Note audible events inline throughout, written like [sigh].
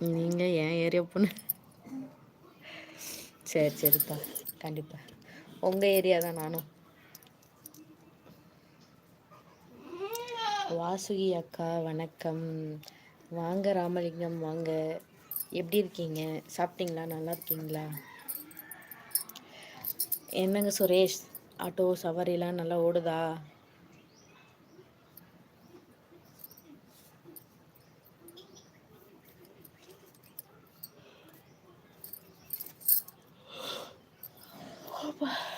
நீங்கள் ஏன் ஏரியா பொண்ணு? சரி சரிப்பா. கண்டிப்பாக உங்கள் ஏரியா தான் நானும். வாசுகி அக்கா வணக்கம். வாங்க ராமலிங்கம் வாங்க. எப்படி இருக்கீங்க? சாப்பிட்டீங்களா? நல்லா இருக்கீங்களா? என்னங்க சுரேஷ்? ஆட்டோ சவாரிலாம் நல்லா ஓடுதா? [sighs] Bye.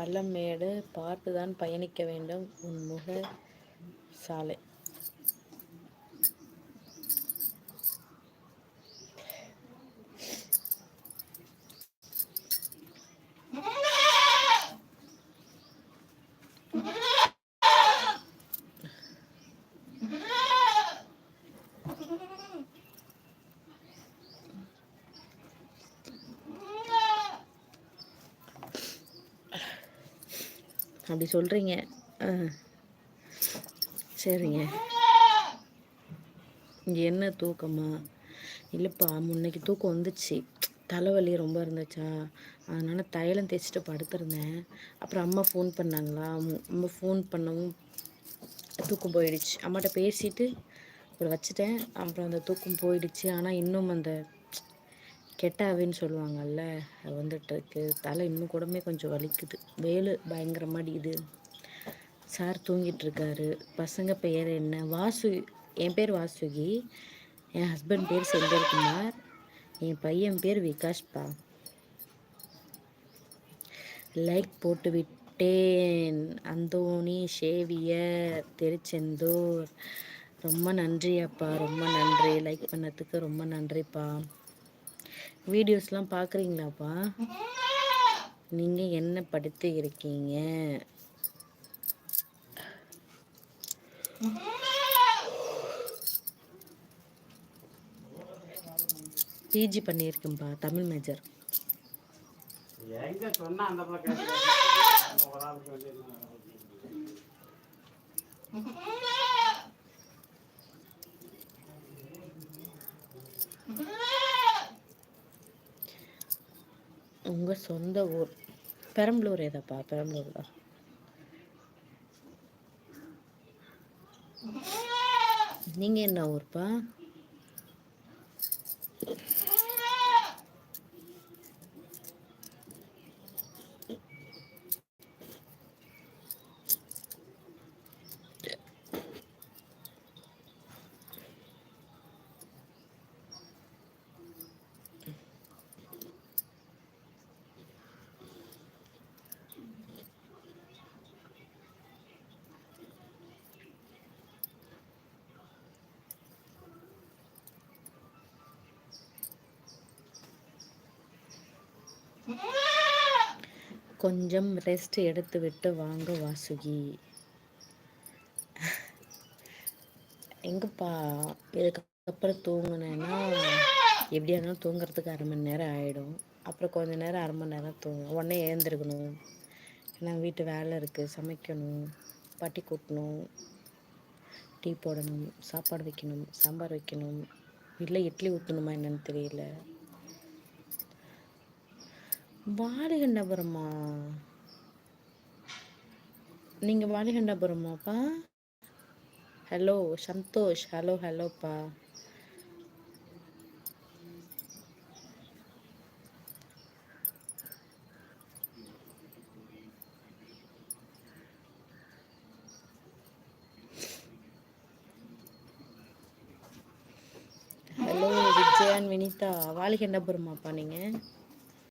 பள்ளம் மேடு பார்த்துதான் பயணிக்க வேண்டும் உன் முக சாலை. [laughs] அப்படி சொல்கிறீங்க சரிங்க. இங்கே என்ன தூக்கமா? இல்லைப்பா முன்னைக்கு தூக்கம் வந்துச்சு. தலைவலி ரொம்ப இருந்துச்சா? அதனால் தைலம் தேய்ச்சிட்டு படுத்திருந்தேன். அப்புறம் அம்மா ஃபோன் பண்ணாங்களா? அம்மா ஃபோன் பண்ணவும் தூக்கம் போயிடுச்சு. அம்மாட்ட பேசிட்டு அப்புறம் வச்சுட்டேன். அப்புறம் அந்த தூக்கம் போயிடுச்சு. ஆனால் இன்னும் அந்த கெட்டாவின்னு சொல்லுவாங்கல்ல அது தலை இன்னும் கூடமே கொஞ்சம் வலிக்குது. வேலு பயங்கரமாக அடிக்குது சார் தூங்கிட்டுருக்காரு. பசங்க பெயர் என்ன? வாசு என் பேர் வாசுகி. என் ஹஸ்பண்ட் பேர் செந்தில்குமார். என் பையன் பேர் விகாஷ்பா. லைக் போட்டு விட்டேன். அந்தோணி ஷேவியர் திருச்செந்தூர். ரொம்ப நன்றி அப்பா ரொம்ப நன்றி. லைக் பண்ணதுக்கு ரொம்ப நன்றிப்பா. வீடியோஸ்லாம் பார்க்குறீங்களாப்பா? நீங்கள் என்ன படித்து இருக்கீங்க? பிஜி பண்ணியிருக்கேன்ப்பா தமிழ் மேஜர் எங்க உங்கள் சொந்த ஊர். பெரம்பலூர் ஏதாப்பா பெரம்பலூர் தான். நீங்கள் என்ன ஊர்ப்பா? கொஞ்சம் ரெஸ்ட் எடுத்து விட்டு வாங்க வாசுகி. எங்கப்பா? இதுக்கப்புறம் தூங்கினேன்னா எப்படியா இருந்தாலும் தூங்குறதுக்கு அரை மணி நேரம் ஆகிடும் அப்புறம் கொஞ்ச நேரம் அரை மணி நேரம் தூங்கும் உடனே ஏந்திருக்கணும் ஏன்னா வீட்டு வேலை இருக்குது சமைக்கணும் பட்டி கூட்டணும் டீ போடணும் சாப்பாடு வைக்கணும் சாம்பார் வைக்கணும். இல்லை இட்லி ஊற்றணுமா என்னன்னு தெரியல. வாலிகண்டபுரமா நீங்கள் வாலிகண்டபுரமாப்பா ஹலோ சந்தோஷ். ஹலோ ஹலோப்பா ஹலோ விஜயான் வினிதா. வாலிகண்டபுரமாப்பா நீங்கள்